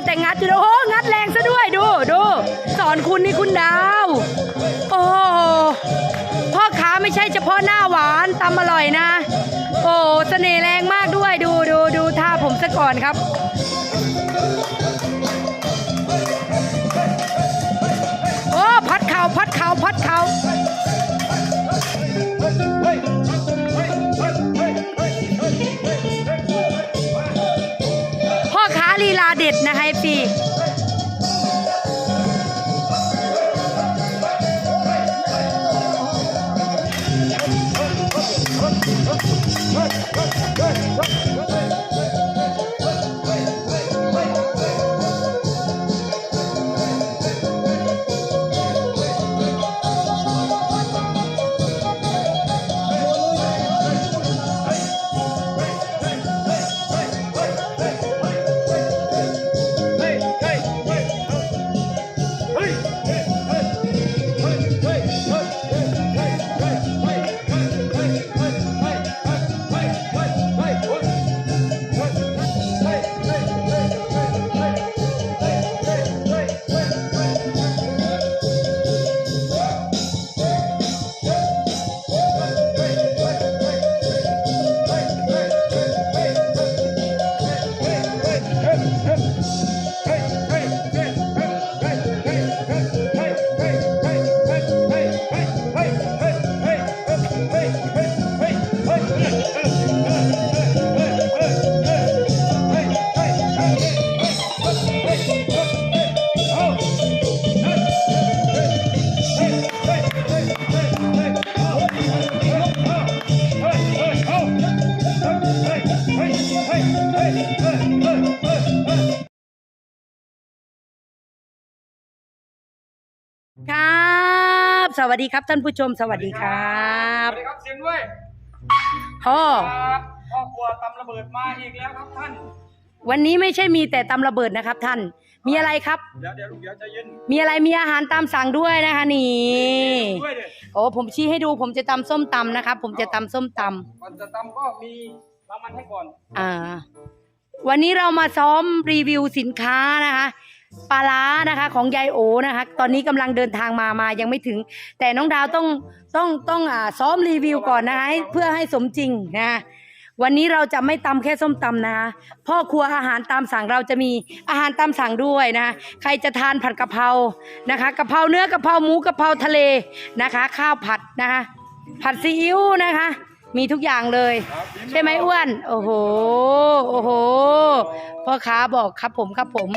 tenga tu เด็ดนะคะพี่ ดีครับท่านผู้ชมสวัสดีครับสวัสดีครับเสียงด้วยพ่อพ่อครัวตำระเบิดมาอีกแล้วครับท่าน วันนี้ไม่ใช่มีแต่ตำระเบิดนะครับ ท่าน มีอะไรครับเดี๋ยวเดี๋ยวลูกเดี๋ยวใจเย็นมีอะไรมีอาหารตามสั่งด้วยนะคะนี่โอ้ผมชี้ให้ดูผมจะตำส้มตำนะครับ ผมจะตำส้มตำวันจะตำก็มีรางวันให้ก่อนอ่า วันนี้เรามาซ้อมรีวิวสินค้านะคะ ปลาล้านะคะ ของยายโอนะคะ ตอนนี้กำลังเดินทางมามายังไม่ถึง แต่น้องดาวต้องต้องต้องอ่าซ้อมรีวิวก่อนนะคะเพื่อให้สมจริงนะวันนี้เราจะไม่ตำแค่ส้มตำนะคะพ่อครัวอาหารตามสั่งเราจะมีอาหารตามสั่งด้วยนะคะใครจะทานผัดกะเพรานะคะกะเพราเนื้อกะเพราหมูกะเพราทะเลนะคะ ข้าวผัดนะคะ ผัดซีอิ๊วนะคะมีทุกอย่างเลย ใช่ไหมอ้วน โอ้โห โอ้โห พ่อค้าบอกครับผมครับผม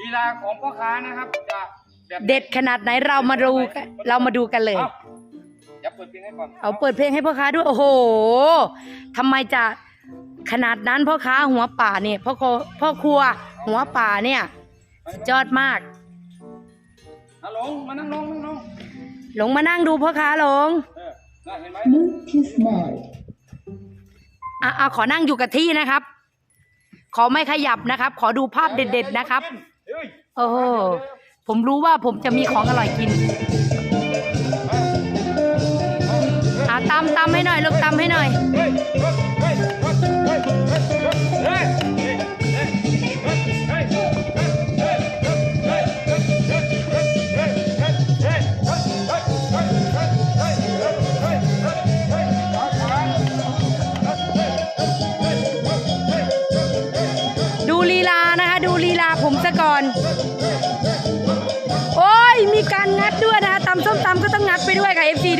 ลีลาของพ่อค้านะครับจะเด็ดขนาดไหนเรามาดูกันเรามาดูกันเลยเอาเปิดเพลงให้ก่อนเอาเปิดเพลงให้พ่อค้าด้วย โอ้โหทำไมจะขนาดนั้นพ่อค้าหัวป่าเนี่ยพ่อคพ่อครัว หัวป่าเนี่ยสุดยอดมาก อะลงมานั่งลงหลงหลงมานั่งดูพ่อค้าหลงเอที่หนไหม Move อะขอนั่งอยู่กับที่นะครับ ขอไม่ขยับนะครับ ขอดูภาพเด็ด ๆ นะครับ โอ้ผมรู้ว่าผมจะมีของอร่อยกินอาะตำตำให้หน่อยลูกตำให้หน่อย เฮ้ยำก็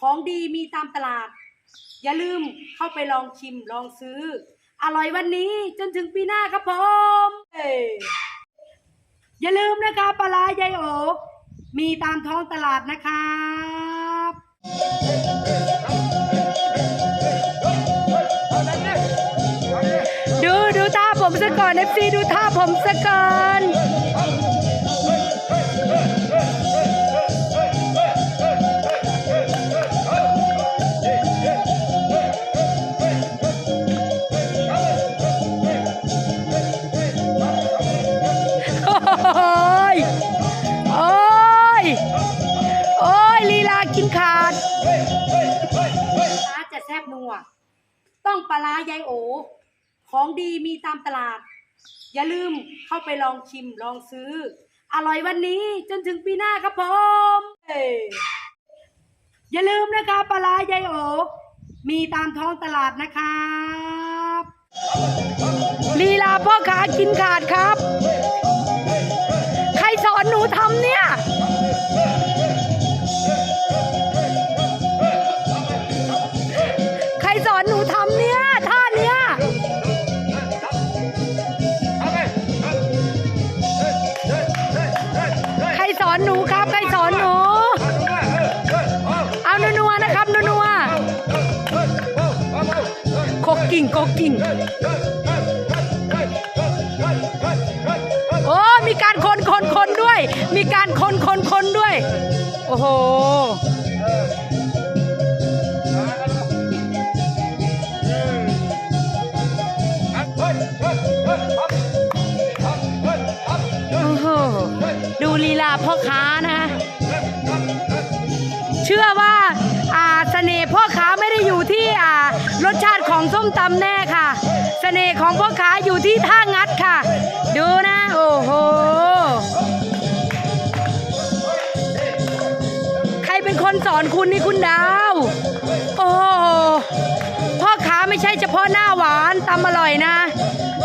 ของดีมีตามตลาด อย่าลืมเข้าไปลองชิมลองซื้อ อร่อยวันนี้จนถึงปีหน้าครับผมอย่าลืมนะคะปลาร้ายายโอ มีตามท้องตลาดนะครับดูดูท่าผมซะก่อนเอฟซีดูท่าผมซะก่อน องปลาร้ายายโอ ของดีมีตามตลาด อย่าลืมเข้าไปลองชิมลองซื้อ อร่อยวันนี้จนถึงปีหน้าครับผมเอ้ยอย่าลืมนะคะปลาร้ายายโอ มีตามท้องตลาดนะครับลีลาพ่อขากินขาดครับ กกิ่งโคกกิ่งโอ้มีการคนคนคนด้วย มีการคนคนคนด้วย โอ้โหดูลีลาพ่อค้านะ อนคุณนี่คุณดาว โอ้พ่อค้าไม่ใช่เฉพาะหน้าหวานตำอร่อยนะ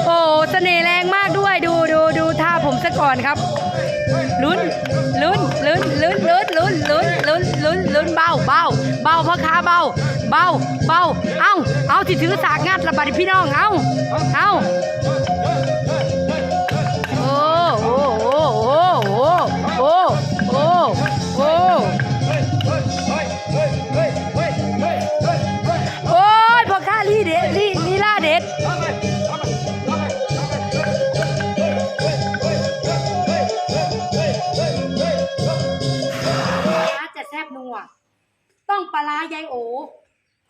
โอ้เสน่ห์แรงมากด้วยดูดูดูท่าผมซะก่อนครับลุ้นลุ้นลุ้นลุ้นลุ้นลุ้นลุ้นลุ้นลุ้นลุ้นเบาเบาเบาพ่อค้าเบาเบาเบาเอ้าเอาที่ถือสากงัดระบาดพี่น้องเอ้าเอ้าโอ้โอ้โอ้โอ้โอ้โอ้าร้ายายโอ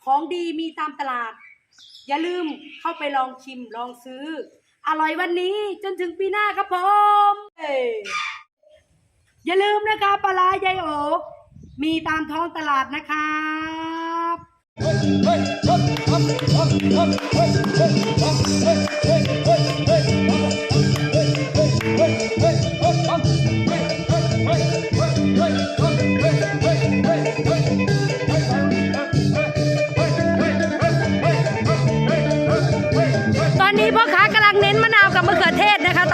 ของดีมีตามตลาด อย่าลืมเข้าไปลองชิมลองซื้อ อร่อยวันนี้จนถึงปีหน้าครับผมอย่าลืมนะคะปลาร้ายายโอ มีตามท้องตลาดนะครับต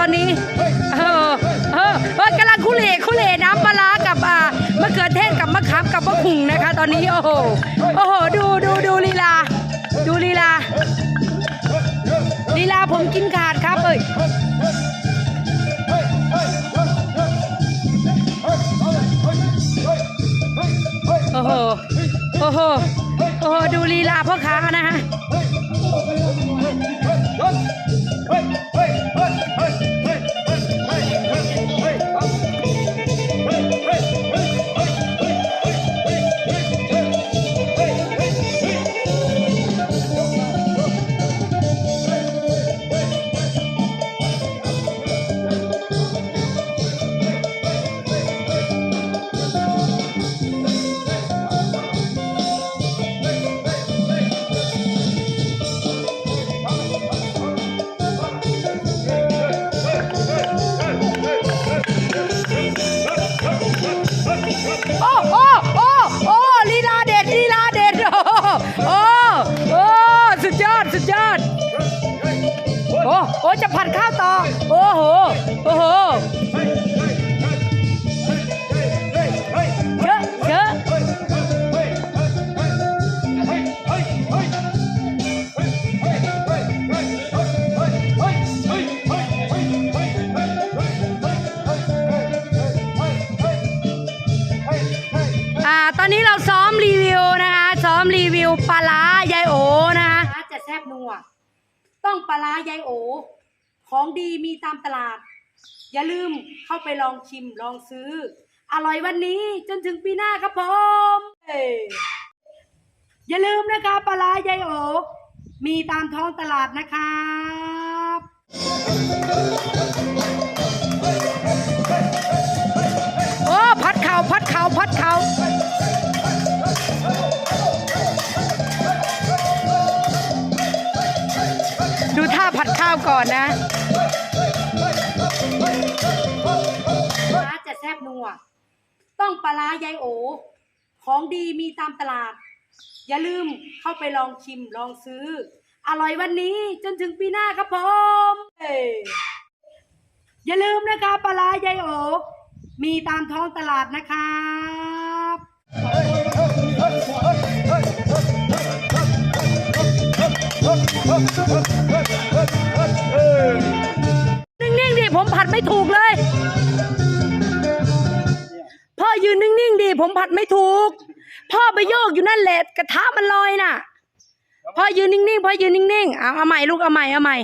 อนนี้เออเออเออกำลังคุเลคุเลน้ำปลากับอ่ามะเขือเทศกับมะขามกับมะขุ่งนะคะ ตอนนี้โอ้โหโอ้โหดูดูดูลีลา ดูลีลาลีลาผมกินขาดครับเอ้ยโอ้โหโอ้โหโอ้โหดูลีลาพ่อค้านะฮะ ต้องปลาร้ายายโอ ของดีมีตามตลาด อย่าลืมเข้าไปลองชิมลองซื้อ อร่อยวันนี้จนถึงปีหน้าครับผมเอ้ยอย่าลืมนะคะปลาร้ายายโอ มีตามท้องตลาดนะครับโอ้พัดเข่าพัดเข่าพัดเข่า ผัดข้าก่อนนะปลาจะแซ่บนัว ต้องปลาร้ายายโอ ของดีมีตามตลาด อย่าลืมเข้าไปลองชิมลองซื้อ อร่อยวันนี้จนถึงปีหน้าครับผมอย่าลืมนะคะปลาร้ายายโอ มีตามท้องตลาดนะครับนิ่ง ไม่ถูกเลย พ่อยืนนิ่งๆดิผมผัดไม่ถูก พ่อไปโยกอยู่นั่นแหละกระทะมันลอยน่ะ พ่อยืนนิ่งๆพ่อยืนนิ่งๆเอาเอาใหม่ลูกเอาใหม่เอาใหม่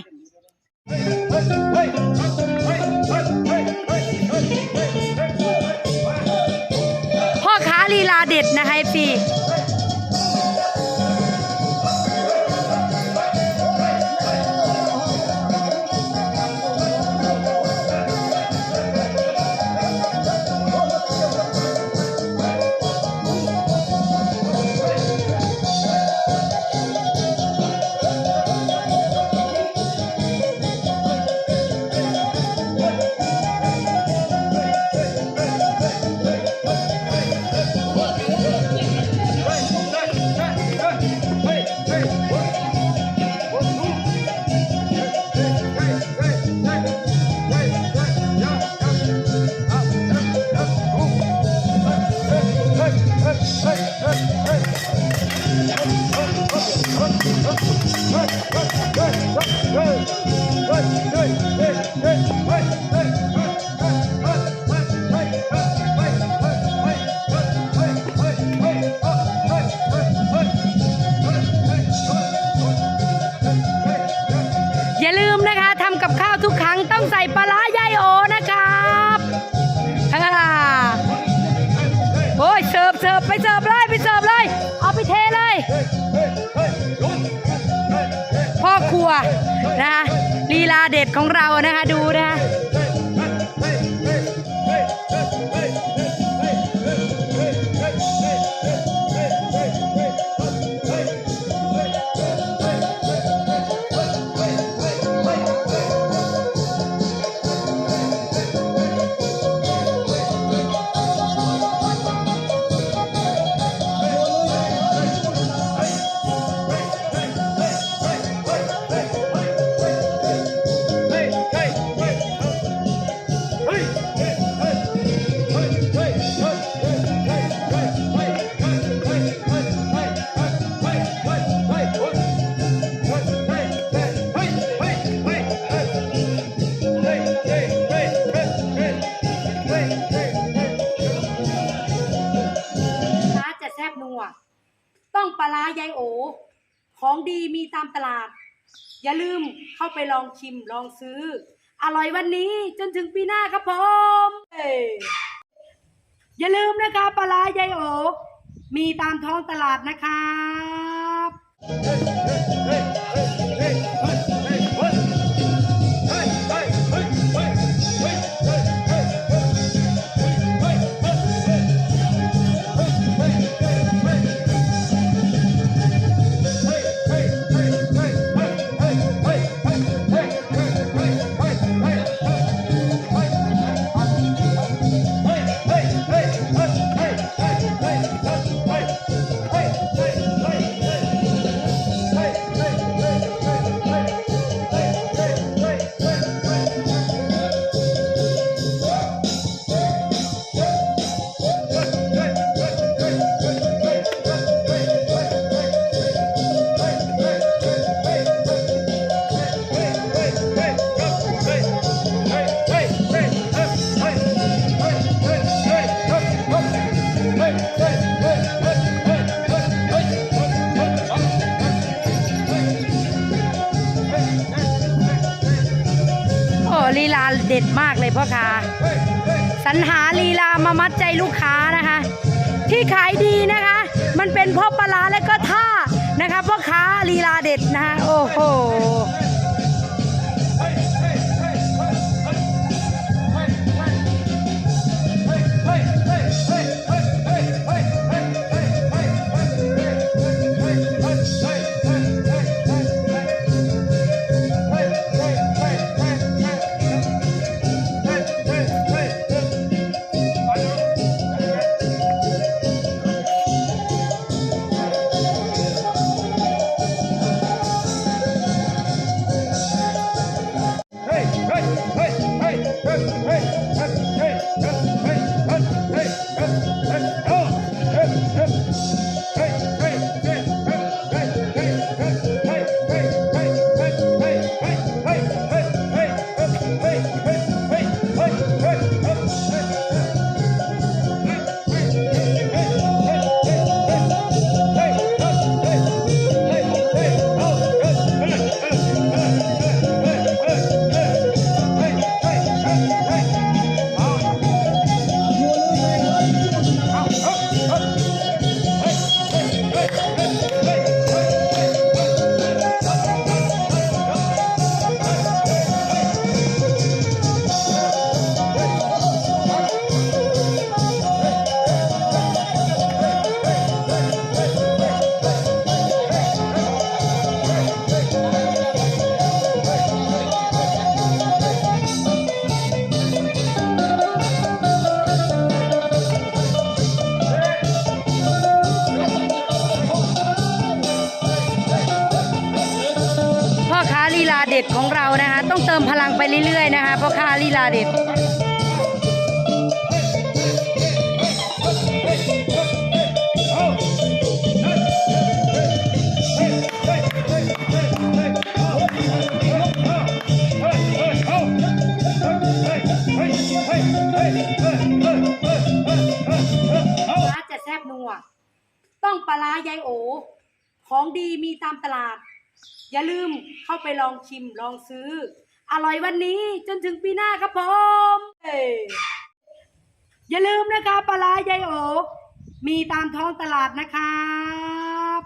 พ่อค้าลีลาเด็ดนะคะฟี ร์ฟเสิร์ฟไปเสิร์ฟเลยไปเสิร์ฟเลย เอาไปเทเลยพ่อครัวนะลีลาเด็ดของเรานะคะดูนะคะ ลองชิมลองซื้อ อร่อยวันนี้จนถึงปีหน้าครับผมอย่าลืมนะคะปลาร้ายายโอมีตามท้องตลาดนะครับ ด็ดมากเลยพ่อค้าสรรหาลีลามามัดใจลูกค้านะคะ ที่ขายดีนะคะ มันเป็นเพ่อปลาร้าและก็ท่านะคะพ่อค้าลีลาเด็ดนะคะโอ้โหาด็ดปลาร้าจะแซบนัว ต้องปลาร้ายายโอ ของดีมีตามตลาด อย่าลืมเข้าไปลองชิมลองซื้อ อร่อยวันนี้จนถึงปีหน้าครับผมอย่าลืมนะคะปลาร้ายายโอมีตามท้องตลาดนะครับ